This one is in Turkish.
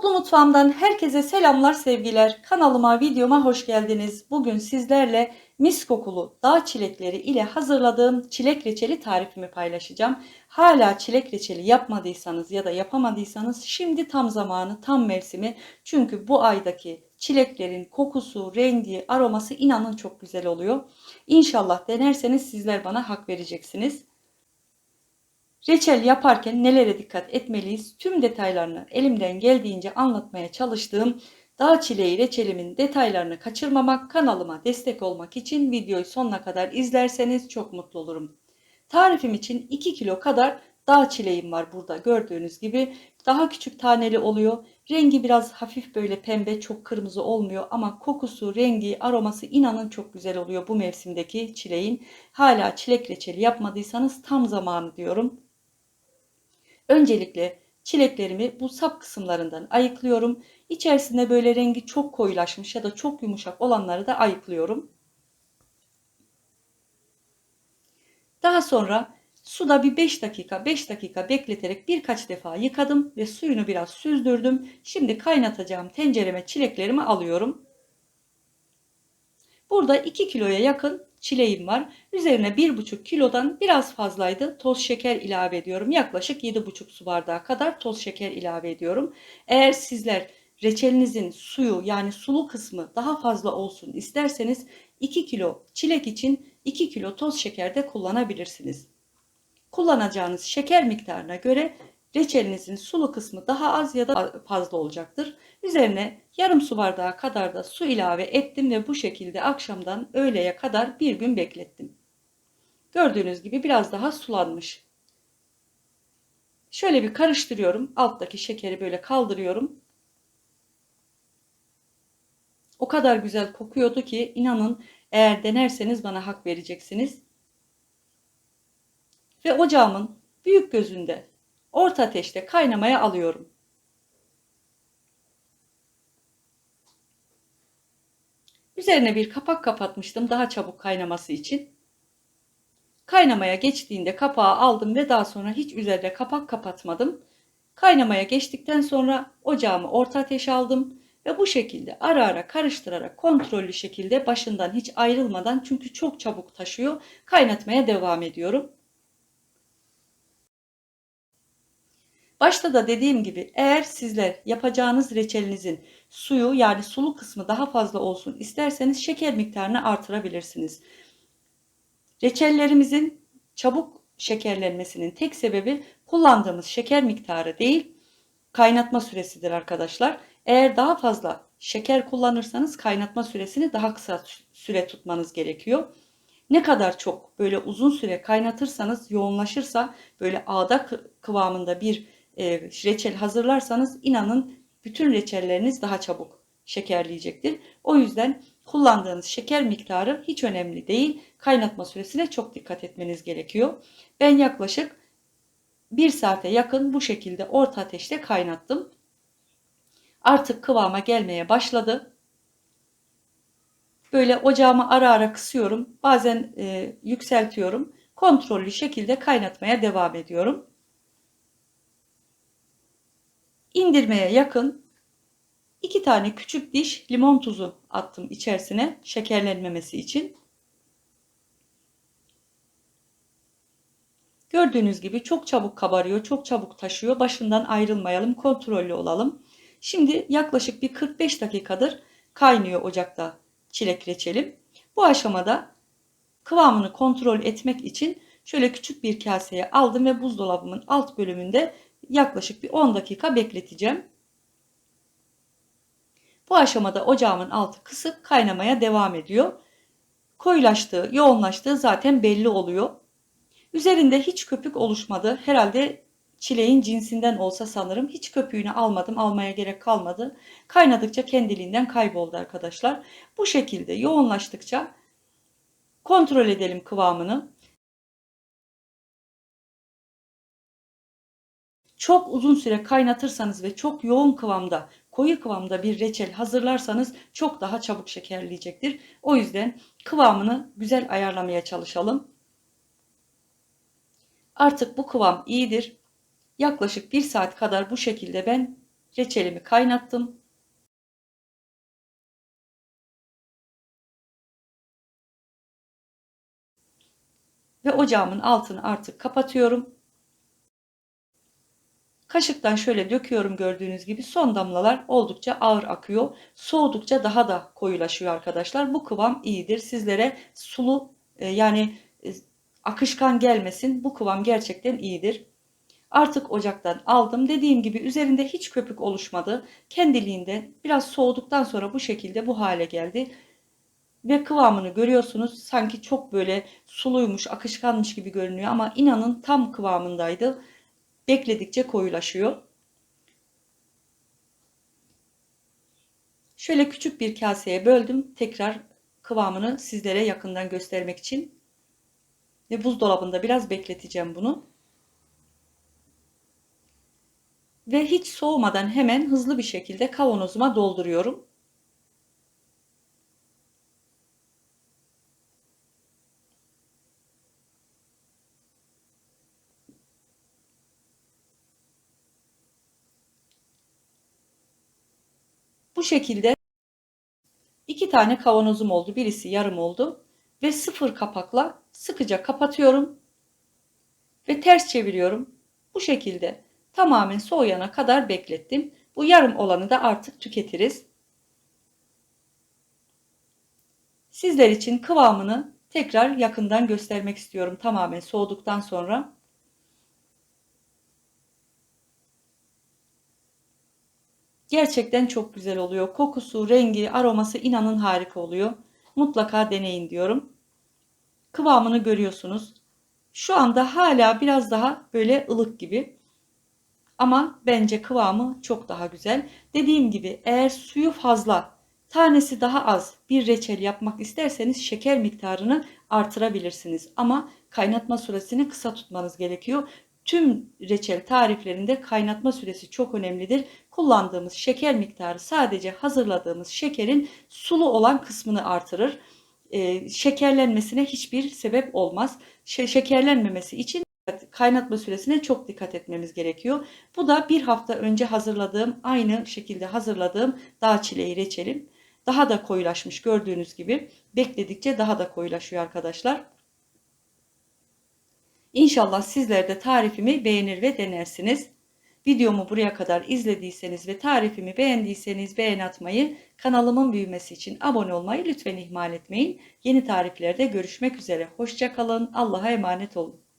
Mutlu Mutfağımdan herkese selamlar sevgiler. Kanalıma videoma hoş geldiniz. Bugün sizlerle mis kokulu dağ çilekleri ile hazırladığım çilek reçeli tarifimi paylaşacağım. Hala çilek reçeli yapmadıysanız ya da yapamadıysanız şimdi tam zamanı, tam mevsimi. Çünkü bu aydaki çileklerin kokusu, rengi, aroması inanın çok güzel oluyor. İnşallah denerseniz sizler bana hak vereceksiniz. Reçel yaparken nelere dikkat etmeliyiz? Tüm detaylarını elimden geldiğince anlatmaya çalıştığım dağ çileği reçelimin detaylarını kaçırmamak, kanalıma destek olmak için videoyu sonuna kadar izlerseniz çok mutlu olurum. Tarifim için 2 kilo kadar dağ çileğim var burada gördüğünüz gibi. Daha küçük taneli oluyor. Rengi biraz hafif böyle pembe, çok kırmızı olmuyor ama kokusu, rengi, aroması inanın çok güzel oluyor bu mevsimdeki çileğin. Hala çilek reçeli yapmadıysanız tam zamanı diyorum. Öncelikle çileklerimi bu sap kısımlarından ayıklıyorum. İçerisinde böyle rengi çok koyulaşmış ya da çok yumuşak olanları da ayıklıyorum. Daha sonra suda bir 5 dakika 5 dakika bekleterek birkaç defa yıkadım ve suyunu biraz süzdürdüm. Şimdi kaynatacağım tencereme çileklerimi alıyorum. Burada 2 kiloya yakın çileğim var. Üzerine 1,5 kilodan biraz fazlaydı. Toz şeker ilave ediyorum. Yaklaşık 7,5 su bardağı kadar toz şeker ilave ediyorum. Eğer sizler reçelinizin suyu yani sulu kısmı daha fazla olsun isterseniz 2 kilo çilek için 2 kilo toz şeker de kullanabilirsiniz. Kullanacağınız şeker miktarına göre reçelinizin sulu kısmı daha az ya da fazla olacaktır. Üzerine yarım su bardağı kadar da su ilave ettim ve bu şekilde akşamdan öğleye kadar bir gün beklettim. Gördüğünüz gibi biraz daha sulanmış. Şöyle bir karıştırıyorum. Alttaki şekeri böyle kaldırıyorum. O kadar güzel kokuyordu ki inanın eğer denerseniz bana hak vereceksiniz. Ve ocağımın büyük gözünde orta ateşte kaynamaya alıyorum. Üzerine bir kapak kapatmıştım daha çabuk kaynaması için. Kaynamaya geçtiğinde kapağı aldım ve daha sonra hiç üzerine kapak kapatmadım. Kaynamaya geçtikten sonra ocağımı orta ateş aldım ve bu şekilde ara ara karıştırarak kontrollü şekilde başından hiç ayrılmadan çünkü çok çabuk taşıyor kaynatmaya devam ediyorum. Başta da dediğim gibi eğer sizler yapacağınız reçelinizin suyu yani sulu kısmı daha fazla olsun isterseniz şeker miktarını artırabilirsiniz. Reçellerimizin çabuk şekerlenmesinin tek sebebi kullandığımız şeker miktarı değil kaynatma süresidir arkadaşlar. Eğer daha fazla şeker kullanırsanız kaynatma süresini daha kısa süre tutmanız gerekiyor. Ne kadar çok böyle uzun süre kaynatırsanız yoğunlaşırsa böyle ağda kıvamında bir e, reçel hazırlarsanız inanın bütün reçelleriniz daha çabuk şekerleyecektir. O yüzden kullandığınız şeker miktarı hiç önemli değil. Kaynatma süresine çok dikkat etmeniz gerekiyor. Ben yaklaşık 1 saate yakın bu şekilde orta ateşte kaynattım. Artık kıvama gelmeye başladı. Böyle ocağımı ara ara kısıyorum. Bazen e, yükseltiyorum. Kontrollü şekilde kaynatmaya devam ediyorum. İndirmeye yakın iki tane küçük diş limon tuzu attım içerisine şekerlenmemesi için. Gördüğünüz gibi çok çabuk kabarıyor, çok çabuk taşıyor. Başından ayrılmayalım, kontrollü olalım. Şimdi yaklaşık bir 45 dakikadır kaynıyor ocakta çilek reçelim. Bu aşamada kıvamını kontrol etmek için şöyle küçük bir kaseye aldım ve buzdolabımın alt bölümünde yaklaşık bir 10 dakika bekleteceğim. Bu aşamada ocağımın altı kısık kaynamaya devam ediyor. Koyulaştığı, yoğunlaştığı zaten belli oluyor. Üzerinde hiç köpük oluşmadı. Herhalde çileğin cinsinden olsa sanırım. Hiç köpüğünü almadım. Almaya gerek kalmadı. Kaynadıkça kendiliğinden kayboldu arkadaşlar. Bu şekilde yoğunlaştıkça kontrol edelim kıvamını. Çok uzun süre kaynatırsanız ve çok yoğun kıvamda, koyu kıvamda bir reçel hazırlarsanız çok daha çabuk şekerleyecektir. O yüzden kıvamını güzel ayarlamaya çalışalım. Artık bu kıvam iyidir. Yaklaşık bir saat kadar bu şekilde ben reçelimi kaynattım. Ve ocağımın altını artık kapatıyorum. Kaşıktan şöyle döküyorum gördüğünüz gibi son damlalar oldukça ağır akıyor. Soğudukça daha da koyulaşıyor arkadaşlar. Bu kıvam iyidir. Sizlere sulu e, yani e, akışkan gelmesin. Bu kıvam gerçekten iyidir. Artık ocaktan aldım. Dediğim gibi üzerinde hiç köpük oluşmadı. Kendiliğinde biraz soğuduktan sonra bu şekilde bu hale geldi. Ve kıvamını görüyorsunuz. Sanki çok böyle suluymuş, akışkanmış gibi görünüyor ama inanın tam kıvamındaydı. Bekledikçe koyulaşıyor. Şöyle küçük bir kaseye böldüm. Tekrar kıvamını sizlere yakından göstermek için. Ve buzdolabında biraz bekleteceğim bunu. Ve hiç soğumadan hemen hızlı bir şekilde kavanozuma dolduruyorum. Bu şekilde iki tane kavanozum oldu. Birisi yarım oldu. Ve sıfır kapakla sıkıca kapatıyorum. Ve ters çeviriyorum. Bu şekilde tamamen soğuyana kadar beklettim. Bu yarım olanı da artık tüketiriz. Sizler için kıvamını tekrar yakından göstermek istiyorum tamamen soğuduktan sonra. Gerçekten çok güzel oluyor. Kokusu, rengi, aroması inanın harika oluyor. Mutlaka deneyin diyorum. Kıvamını görüyorsunuz. Şu anda hala biraz daha böyle ılık gibi. Ama bence kıvamı çok daha güzel. Dediğim gibi eğer suyu fazla, tanesi daha az bir reçel yapmak isterseniz şeker miktarını artırabilirsiniz. Ama kaynatma süresini kısa tutmanız gerekiyor. Tüm reçel tariflerinde kaynatma süresi çok önemlidir. Kullandığımız şeker miktarı sadece hazırladığımız şekerin sulu olan kısmını artırır. Ee, şekerlenmesine hiçbir sebep olmaz. şekerlenmemesi için kaynatma süresine çok dikkat etmemiz gerekiyor. Bu da bir hafta önce hazırladığım aynı şekilde hazırladığım dağ çileği reçelim. Daha da koyulaşmış gördüğünüz gibi bekledikçe daha da koyulaşıyor arkadaşlar. İnşallah sizler de tarifimi beğenir ve denersiniz. Videomu buraya kadar izlediyseniz ve tarifimi beğendiyseniz beğen atmayı, kanalımın büyümesi için abone olmayı lütfen ihmal etmeyin. Yeni tariflerde görüşmek üzere. Hoşçakalın. Allah'a emanet olun.